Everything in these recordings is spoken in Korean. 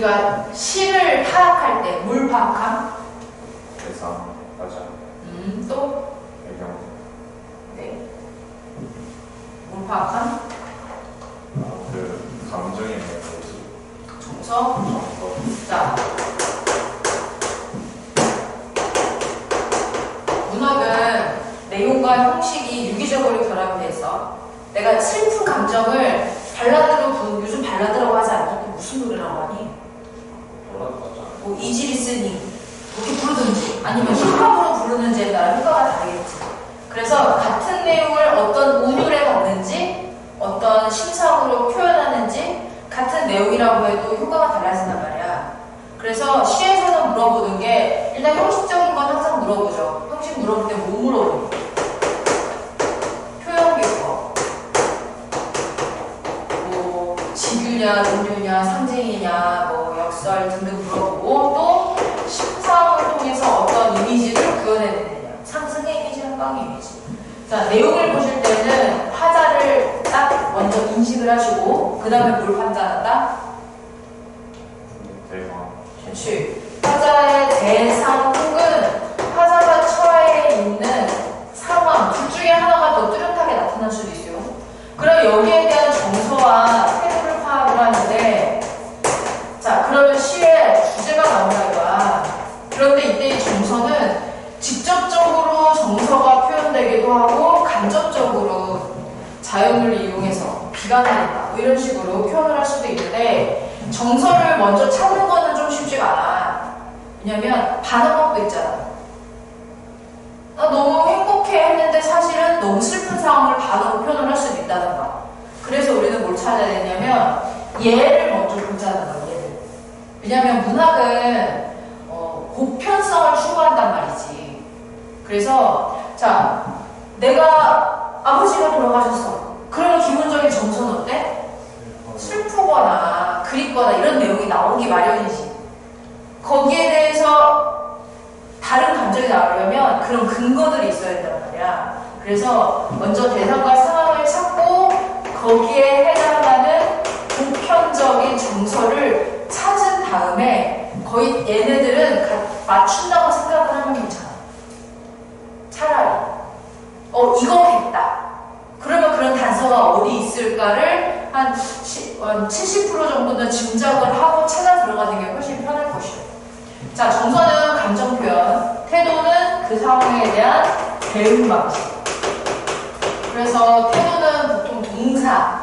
우리가 시를 파악할 때 뭘 파악함? 대상 맞아 음, 또? 배경 네. 뭘 파악함? 아, 그 감정의 뭐지 정서? 정서 자. 문학은 내용과 형식이 유기적으로 결합이 돼서 내가 슬픈 감정을 발라드로 부르 요즘 발라드라고 하지 않니? 무슨 노래라고 하니? 하잖아 뭐 이지리스닝 그렇게 부르든지 아니면 힙합으로 부르는지에 따라 효과가 다르겠지. 그래서 같은 내용을 어떤 운율에 갖는지 어떤 심상으로 표현하는지 같은 내용이라고 해도 효과가 달라진단 말이야. 그래서 시에서는 물어보는 게 일단 형식적인 건 항상 물어보죠. 형식 물어볼 때 뭐 물어보니? 표현 기법. 뭐 직유냐, 은유냐, 상징이냐, 뭐 역설 등등 물어보고 또 심사을 통해서 어떤 이미지를 구현해내느냐. 상승의 이미지, 한방의 이미지. 자, 내용을 보실 때는 화자를 딱 먼저 인식을 하시고 그 다음에 뭘 판단한다? 대상 그렇지. 화자의 대상 혹은 화자가 처해 있는 상황 둘 중에 하나가 더 뚜렷하게 나타날 수도 있어요. 내린다 뭐 이런 식으로 표현을 할 수도 있는데 정서를 먼저 찾는 거는 좀 쉽지가 않아. 왜냐면 반응법도 있잖아. 나 너무 행복해 했는데 사실은 너무 슬픈 상황을 반응으로 표현을 할 수도 있다든가. 그래서 우리는 뭘 찾아야 되냐면 예를 먼저 보자는 거야, 예를. 왜냐면 문학은 어, 보편성을 추구한단 말이지. 그래서 자, 내가 아버지가 돌아가셨어. 그러면 기본적인 정서는 어때? 슬프거나 그립거나 이런 내용이 나오기 마련이지. 거기에 대해서 다른 감정이 나오려면 그런 근거들이 있어야 된단 말이야. 그래서 먼저 대상과 상황을 찾고 거기에 해당하는 보편적인 정서를 찾은 다음에 거의 얘네들은 가- 맞춘다고 생각을 하면 괜찮아. 차라리. 어, 이거겠다. 그러면 어디 있을까를 한, 시- 한70% 정도는 짐작을 하고 찾아 들어가는 게 훨씬 편할 것이에요. 자, 정서는 감정 표현, 태도는 그 상황에 대한 대응 방식. 그래서 태도는 보통 동사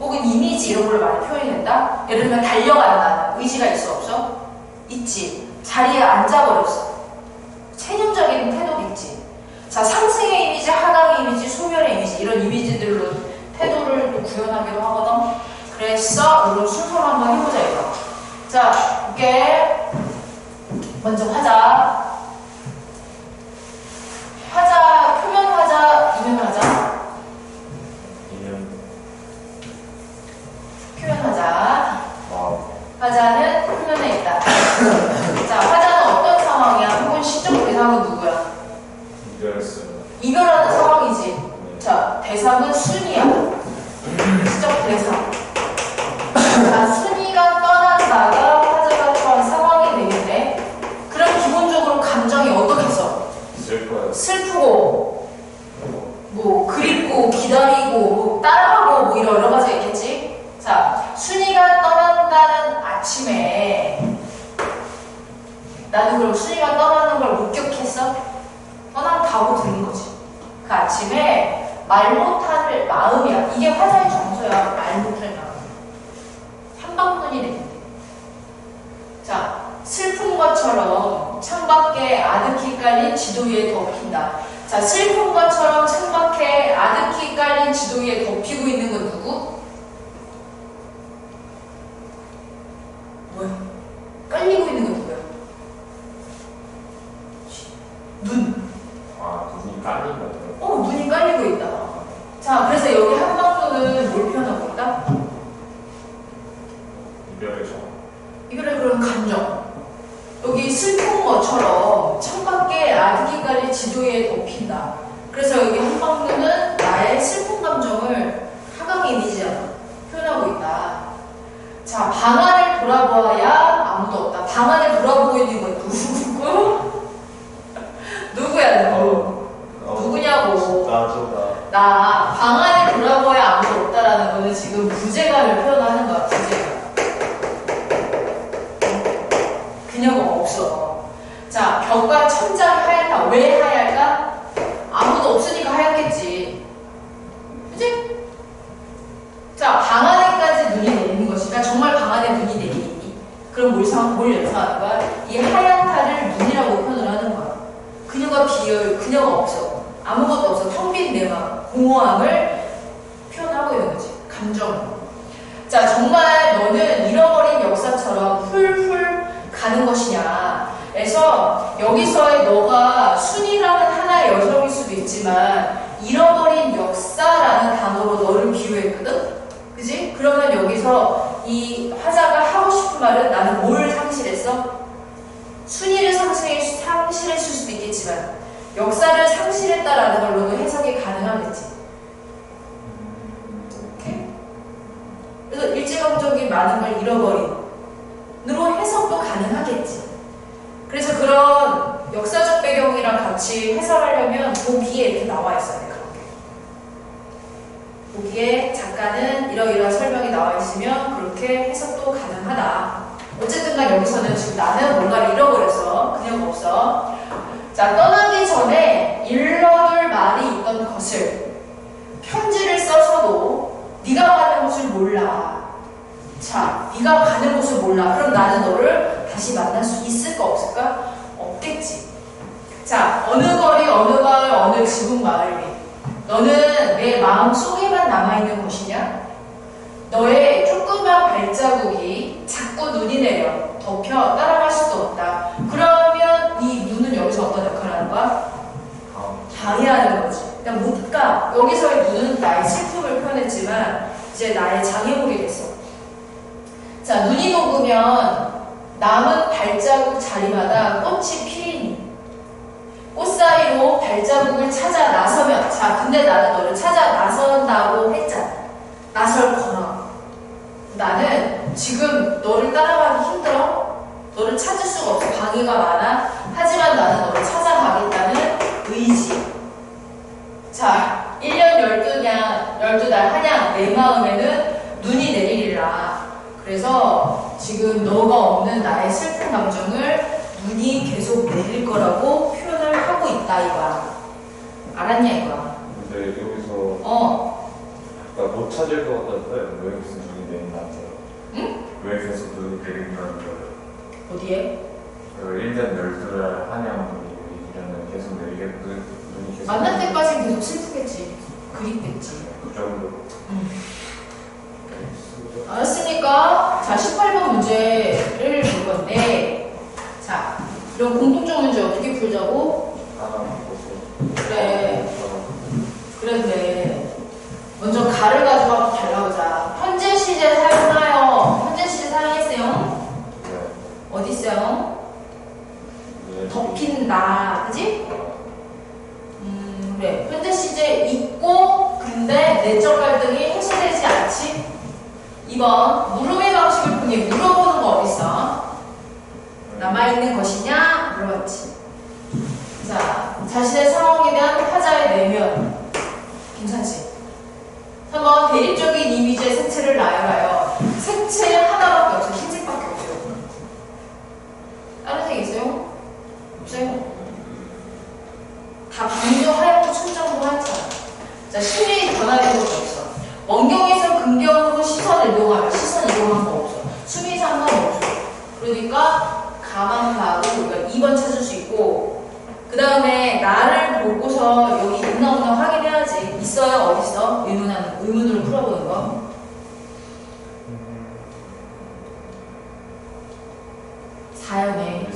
혹은 이미지 이런 걸 많이 표현한다. 예를 들면 달려간다. 의지가 있어 없어? 있지. 자리에 앉아버렸어. 체념적인 있지. 자, 상승의 이미지, 하강의 이미지, 소멸의 이미지 이런 이미지들로 태도를 또 구현하기도 하거든. 그래서 이런 순서를 한번 해보자 이거. 자, 이게 먼저. 화자, 표면 화자, 이면 화자. 이면 표면 화자. 마음 화자는 표면에 있다. 자, 화자는 어떤 상황이야? 혹은 시적 대상은 누구야? 이별스 이별하는 상황이지. 자, 대상은 순이야. 시적 대상. 자, 순이가 떠난다가 화자가 처한 상황이 되겠네. 그럼 기본적으로 감정이 어떻겠어? 거야 슬프고, 뭐, 그립고, 기다리고, 뭐, 따라하고, 뭐, 이런 여러 가지가 있겠지? 자, 순이가 떠난다는 아침에, 나는 그럼 순이가 떠나는 걸 목격했어? 떠난 다고 들은 거지. 그 아침에 말 못할 마음이야. 이게 화자의 정서야. 말 못할 마음. 한방문이 되는데. 자, 슬픈 것처럼 창밖에 아득히 깔린 지도 위에 덮인다. 자, 슬픈 것처럼 창밖에 아득히 깔린 지도 위에 덮이고 있는 건 누구? 뭐야? 깔리고 있는 건 누구야? 눈. 아 눈이 깔린 거더라 어, 눈이 깔리고 있다. 자, 그래서 여기 한방눈은 뭘 표현하고 있다? 이별의 정 이거를 그런 감정. 여기 슬픈 것처럼 창밖에 깔린 지도에 덮인다. 그래서 여기 한방눈은 나의 슬픈 감정을 하강 이미지잖아. 표현하고 있다. 자, 방 안을 돌아보아 돌아보아야 아무도 없다. 방 안에 돌아보고 있는 건 누구? 누구야 누구? 어, 누구냐고. 나죠 나방 안에 돌아보아야 아무도 없다라는 거는 지금 부재감을 표현하는 거야. 부재감. 그녀가 없어. 자, 벽과 천장 하얗다. 왜 하얄까? 아무도 없으니까 하얗겠지. 그지? 자, 방 안에까지 눈이 내리는 것이니까 정말 방 안에 눈이 내리니? 그럼 뭘, 상, 뭘 연상하는 거야? 이 하얀 탈을 눈이라고 표현을 하는 거야. 그녀가 그녀가 없어. 아무것도 없어. 텅 빈 내 마음, 공허함을 표현하고 있는 거지. 감정. 자, 정말 너는 잃어버린 역사처럼 훌훌 가는 것이냐. 그래서 여기서의 너가 순이라는 하나의 여성일 수도 있지만 잃어버린 역사라는 단어로 너를 비유했거든? 그지? 그러면 여기서 이 화자가 하고 싶은 말은 나는 뭘 상실했어? 순위를 상실, 상실했을 수도 있겠지만 역사를 상실했다라는 걸로도 해석이 가능하겠지. 오케이? 그래서 일제감적인 많은 걸 잃어버린으로 해석도 가능하겠지. 그래서 그런 역사적 배경이랑 같이 해석하려면 보기에 이렇게 나와 있어야 돼. 보기에 작가는 이러이러한 설명이 나와 있으면 그렇게 해석도 가능하다. 어쨌든 간 여기서는 지금 나는 뭔가를 잃어버렸어. 그냥 없어. 자, 떠나기 전에 일러둘 말이 있던 것을 편지를 써서도 네가 가는 곳을 몰라. 자, 네가 가는 곳을 몰라. 그럼 나는 너를 다시 만날 수 있을까 없을까? 없겠지. 자, 어느 거리, 어느 마을, 어느 지붕 마을이 너는 내 마음 속에만 남아있는 것이냐? 너의 조그만 발자국이 자꾸 눈이 내려 덮여 따라갈 수도 없다. 그러면 이 눈은 여기서 어떤 역할을 하는 거야? 방해하는 거지. 그러니까 묻가 여기서의 눈은 나의 슬픔을 표현했지만 이제 나의 장애물이 됐어. 자, 눈이 녹으면 남은 발자국 자리마다 꽃이 피니 꽃 사이로 발자국을 찾아 나서면 자, 근데 나는 너를 찾아 나선다고 했잖아. 나설 거라. 나는 지금 너를 따라가기 힘들어. 너를 찾을 수가 없어. 방해가 많아. 하지만 나는 너를 찾아가겠다는 의지. 자, 1년 12년, 12달 한양 내 마음에는 눈이 내리리라. 그래서 지금 너가 없는 나의 슬픈 감정을 눈이 계속 내릴 거라고 표현을 하고 있다 이거야. 알았냐 이거야. 근데 여기서 어, 아까 못 찾을 것 같았어요 왜 무슨 눈이 내린다고요? 응? 왜 계속 눈이 내린다는 거예요? 어디에? 그 1년 12달 한양이라는 계속 내리게 눈- 눈이 계속 만날 때까지는 계속 슬프겠지. 그립겠지. 그 정도 음. 알았으니까 자 18번 문제를 볼 건데 자 이런 공통적 문제 어떻게 풀자고? 보고 그래 그래 그래 먼저 가를 가져가고 달라보자 현재 시제 사용하여 현재 시제 사용했어요 어디 있어요? 덮인 나 그지? 음 그래 현재 시제 있고 근데 내적 갈등이 해소되지 않지 2번 물음의 방식을 통해 물어보는 거 어딨어? 남아있는 것이냐? 물어봤지 자 자신의 상황에 대한 화자의 내면 괜찮지? 3번 대립적인 이미지의 색채를 나열하여 색채 하나밖에 없어 흰색밖에 없어요 다른 색 있어요? 없어요? 다 방조 하얗고 천장도 하얗잖아. 자, 심리 변화된 것도 없어. 원경에서 근경으로 시선을 이동하면 시선 이동한 거 없어. 수미 상관없어. 그러니까 가만 봐도 우리가 2번 찾을 수 있고 그 다음에 나를 보고서 여기 있나 없나 확인해야지. 있어요? 어딨어? 의문하는, 의문으로 풀어보는 거. 사연에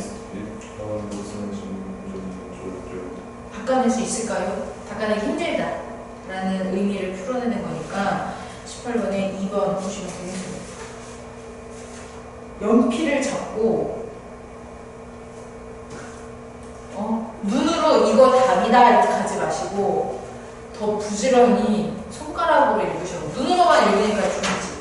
바꿔낼 수 있을까요? 바꿔내기 힘들다 라는 의미를 풀어내는 거니까 18번에 2번 보시면 되겠습니다. 연필을 잡고 어? 눈으로 이거 답이다 이렇게 마시고 더 부지런히 손가락으로 읽으셔. 눈으로만 읽으니까 중요지.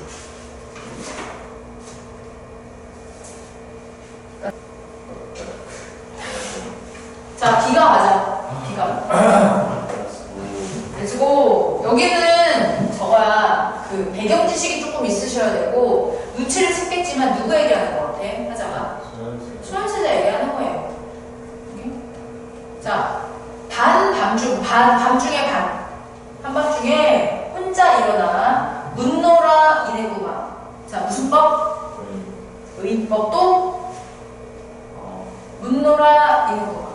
비가 가자. 비가. 그리고 여기는 저가 그 배경 지식이 조금 있으셔야 되고 눈치를 챘겠지만 누구 얘기하는 것 같아? 하자가 수험세자 얘기하는 거예요. 오케이? 자, 반 밤중 반 밤중에 반 한밤중에 혼자 일어나 문노라 이내구마. 자 무슨 법? 의법도 문노라 이내구마.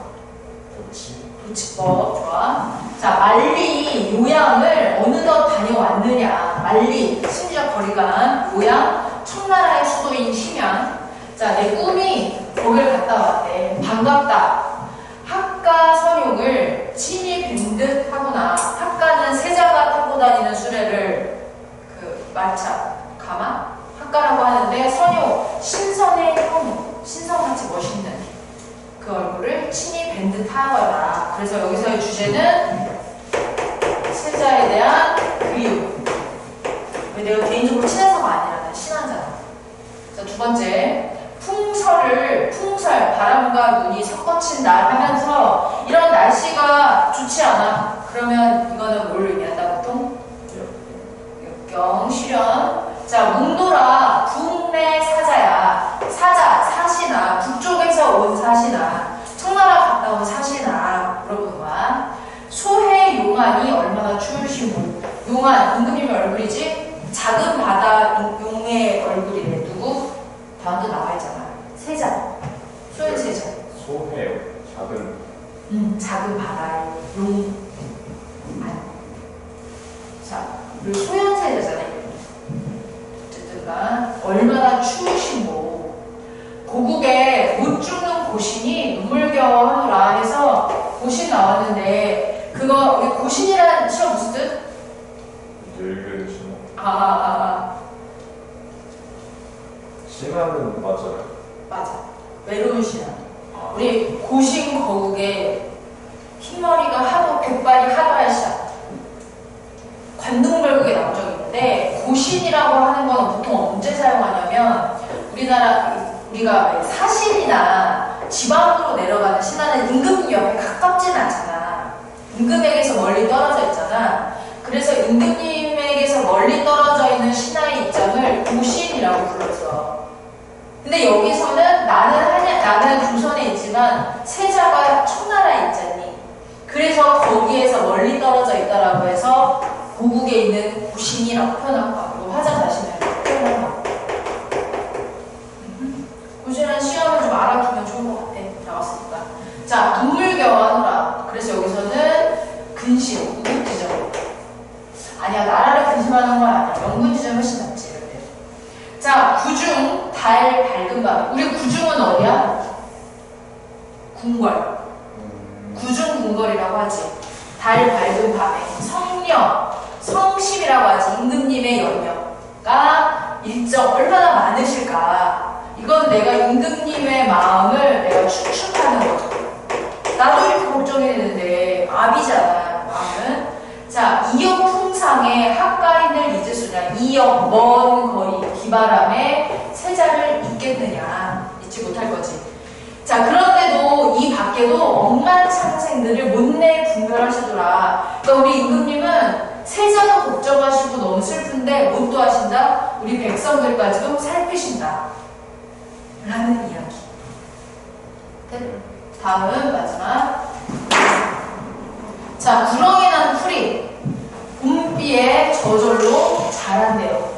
도치법 좋아. 자 말리 요양을 어느덧 다녀왔느냐. 말리 심지어 거리가 요양 청나라의 수도인 심양. 자 내 꿈이 거길 갔다 왔대. 반갑다. 학가 선용을 친히 뵌 듯 하구나. 학가는 세자가 타고 다니는 수레를 그 말차 가마 학가라고 하는데 선용 신선의 형 신선같이 멋있는 그 얼굴을 친히 뵌듯 하거라. 그래서 여기서의 주제는 세자에 대한 그리움. 왜 내가 개인적으로 친해서가 아니라 난 신하잖아. 자, 두 번째. 풍설을, 풍설, 바람과 눈이 섞어친다 하면서 이런 날씨가 좋지 않아. 그러면 이거는 보통? 역경, 실현. 자, 몽돌아, 국내 사자야. 사자, 사시나, 북쪽에서 온 사시나, 청나라 갔다 온 사시나, 물어보는 거야. 소해 용안이 얼마나 추울시고, 용안, 임금님의 얼굴이지? 작은 바다 용의 얼굴이래. 누구? 다음도 나와 있잖아. 세자. 소현 세자. 소해 작은 음, 작은 바다의 용. 안. 자, 그리고 소현세자잖아요. 어쨌든간 얼마나 추우신고 고국에 못 죽는 눈물겨워하노라 해서 고신 나왔는데 그거 우리 고신이라는 시험 무슨 뜻? 늙은 신호 아, 아, 아, 신화는 맞잖아요 아, 맞아. 외로운 신화. 우리 고신 거국에 흰머리가 하도 백발이 하도할 시다. 관동별국에 나온 적이 있는데 고신이라고 하는 건 보통 언제 사용하냐면 우리나라 우리가 왜 사신이나 지방으로 내려가는 신하는 임금 옆에 가깝지는 않잖아. 임금에게서 멀리 떨어져 있잖아. 그래서 임금님에게서 멀리 떨어져 있는 신하의 입장을 고신이라고 불렀어. 근데 여기서는 나는 한야, 나는 조선에 있지만 세자가 청나라에 있잖니. 그래서 거기에서 멀리 떨어져 있다라고 해서 고국에 있는 고신이라고 표현한 거야. 화자 자신을 표현한 거야. 고신한 시험을 좀 알아두면 좋을 것 같아. 나왔으니까. 자, 눈물겨워하노라. 그래서 여기서는 근심, 우국지점. 아니야, 나라를 근심하는 건 아니야. 영군지점 훨씬 낫지. 자, 구중, 달, 밝은 밤. 우리 구중은 어디야? 궁궐. 구중 궁궐이라고 하지. 달 밝은 밤에 성령, 성심이라고 하지. 임금님의 연녀가 일정 얼마나 많으실까. 이건 내가 임금님의 마음을 내가 추측하는 거죠. 나도 이렇게 걱정했는데 아비잖아 마음은. 자 이역 풍상에 학가인을 잊을 수냐. 이역 먼 거리 기바람에 세자를 잊겠느냐. 잊지 못할 거지. 자, 그런데도 이 밖에도 억만창생들을 못내 분별하시더라. 그러니까 우리 임금님은 세자도 걱정하시고 너무 슬픈데 못도 하신다? 우리 백성들까지도 살피신다. 라는 이야기. 끝. 다음 마지막. 자, 구렁이 난 풀이 봄비에 저절로 자란대요.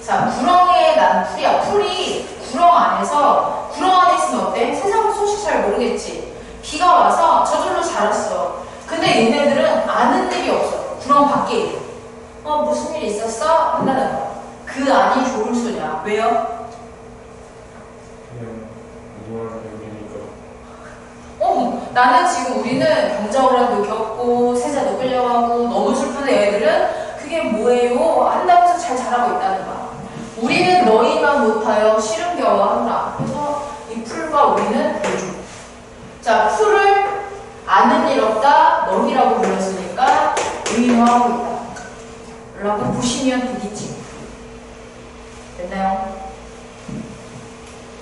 자, 구렁이에 난 풀이야. 풀이 구렁 안에서 구렁 안에 있으면 어때? 세상 소식 잘 모르겠지. 비가 와서 저절로 자랐어. 근데 얘네들은 아는 일이 없어. 구렁 밖에. 어 무슨 일 있었어? 한다는 거야. 그 안이 좋을 소냐. 왜요? 그냥 누구나 여기니까 어 나는 지금 우리는 경자호란도 겪고 세자도 끌려가고 너무 슬픈데 애들은 그게 뭐예요? 한다고 해서 잘 자라고 있다는 거야. 우리는 너희만 못하여 시름겨워하노라. 그래서 이 풀과 우리는 대중. 자, 풀을 아는 일 없다 너희라고 불렀으니까 의인화하고 있다. 라고 보시면 되겠지. 됐나요?